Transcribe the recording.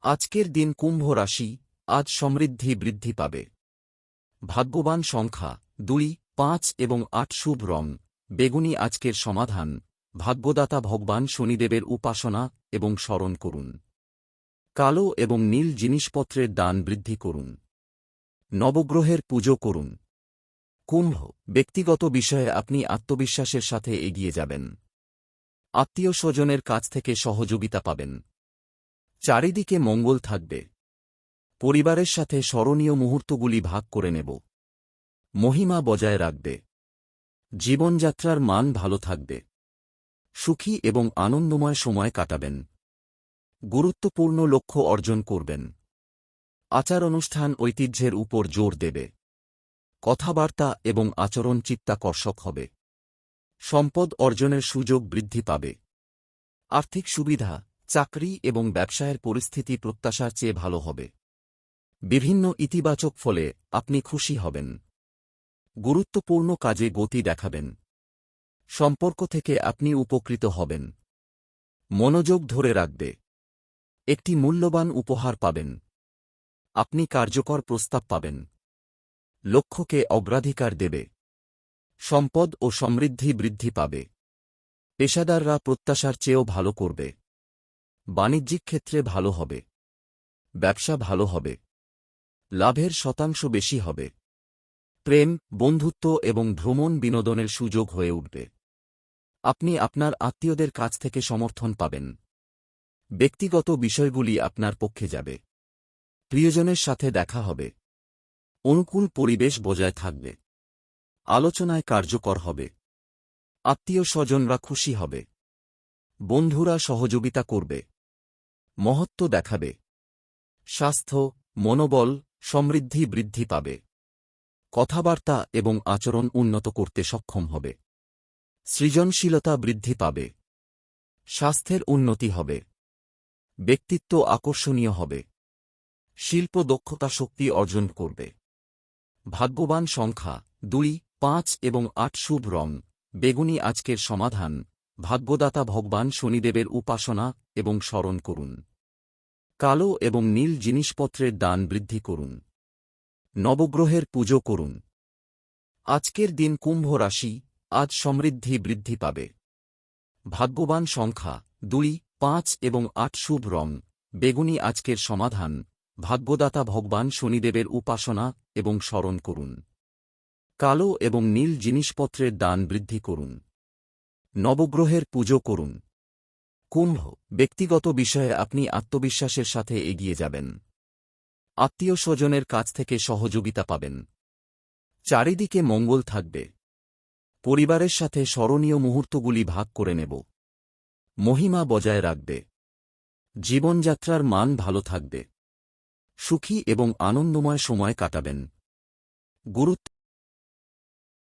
আজকের দিন কুম্ভ রাশি, আজ সমৃদ্ধি বৃদ্ধি পাবে। ভাগ্যবান সংখ্যা, দুই, পাঁচ এবং আট শুভ রং। বেগুনি আজকের সমাধান। ভাগ্যদাতা ভগবান শনিদেবের উপাসনা এবং স্মরণ করুন। কালো এবং নীল জিনিসপত্রের দান বৃদ্ধি করুন। নবগ্রহের পুজো করুন। কুম্ভ, ব্যক্তিগত বিষয়ে আপনি আত্মবিশ্বাসের সাথে এগিয়ে যাবেন। আত্মীয় স্বজনের কাছ থেকে সহযোগিতা পাবেন। চারিদিকে মঙ্গল থাকবে। পরিবারের সাথে স্মরণীয় মুহূর্তগুলি ভাগ করে নেব। মহিমা বজায় রাখবে। জীবনযাত্রার মান ভালো থাকবে। সুখী এবং আনন্দময় সময় কাটাবেন। গুরুত্বপূর্ণ লক্ষ্য অর্জন করবেন। আচার অনুষ্ঠান ঐতিহ্যের উপর জোর দেবে। কথাবার্তা এবং আচরণ চিত্তাকর্ষক হবে। সম্পদ অর্জনের সুযোগ বৃদ্ধি পাবে। আর্থিক সুবিধা চাকরি এবং ব্যবসায়ের পরিস্থিতি প্রত্যাশার চেয়ে ভালো হবে। বিভিন্ন ইতিবাচক ফলে আপনি খুশি হবেন। গুরুত্বপূর্ণ কাজে গতি দেখাবেন। সম্পর্ক থেকে আপনি উপকৃত হবেন। মনোযোগ ধরে রাখবে। একটি মূল্যবান উপহার পাবেন। আপনি কার্যকর প্রস্তাব পাবেন। লক্ষ্যকে অগ্রাধিকার দেবে। সম্পদ ও সমৃদ্ধি বৃদ্ধি পাবে। পেশাদাররা প্রত্যাশার চেয়েও ভালো করবে। বাণিজ্যিক ক্ষেত্রে ভালো হবে। ব্যবসা ভালো হবে। লাভের শতাংশ বেশি হবে। প্রেম, বন্ধুত্ব এবং ভ্রমণ বিনোদনের সুযোগ হয়ে উঠবে। আপনি আপনার আত্মীয়দের কাছ থেকে সমর্থন পাবেন। ব্যক্তিগত বিষয়গুলি আপনার পক্ষে যাবে। প্রিয়জনের সাথে দেখা হবে। অনুকূল পরিবেশ বজায় থাকবে। আলোচনায় কার্যকর হবে। আত্মীয় স্বজনরা খুশি হবে। বন্ধুরা সহযোগিতা করবে। মহত্ব দেখাবে। স্বাস্থ্য, মনোবল, সমৃদ্ধি বৃদ্ধি পাবে। কথাবার্তা এবং আচরণ উন্নত করতে সক্ষম হবে। সৃজনশীলতা বৃদ্ধি পাবে। স্বাস্থ্যের উন্নতি হবে। ব্যক্তিত্ব আকর্ষণীয় হবে। শিল্প দক্ষতা শক্তি অর্জন করবে। ভাগ্যবান সংখ্যা দুই, পাঁচ এবং আট শুভ রং। বেগুনি আজকের সমাধান। ভাগ্যদাতা ভগবান শনিদেবের উপাসনা এবং স্মরণ করুন। কালো এবং নীল জিনিসপত্রের দান বৃদ্ধি করুন। নবগ্রহের পুজো করুন। আজকের দিন কুম্ভ রাশি আজ সমৃদ্ধি বৃদ্ধি পাবে। ভাগ্যবান সংখ্যা দুই, পাঁচ এবং আট শুভ রং। বেগুনি আজকের সমাধান। ভাগ্যদাতা ভগবান শনিদেবের উপাসনা এবং স্মরণ করুন। কালো এবং নীল জিনিসপত্রের দান বৃদ্ধি করুন। নবগ্রহের পুজো করুন। কুম্ভ, ব্যক্তিগত বিষয়ে আপনি আত্মবিশ্বাসের সাথে এগিয়ে যাবেন। আত্মীয় স্বজনের কাছ থেকে সহযোগিতা পাবেন। চারিদিকে মঙ্গল থাকবে। পরিবারের সাথে স্মরণীয় মুহূর্তগুলি ভাগ করে নেব। মহিমা বজায় রাখবে। জীবনযাত্রার মান ভালো থাকবে। সুখী এবং আনন্দময় সময় কাটাবেন। গুরুত্ব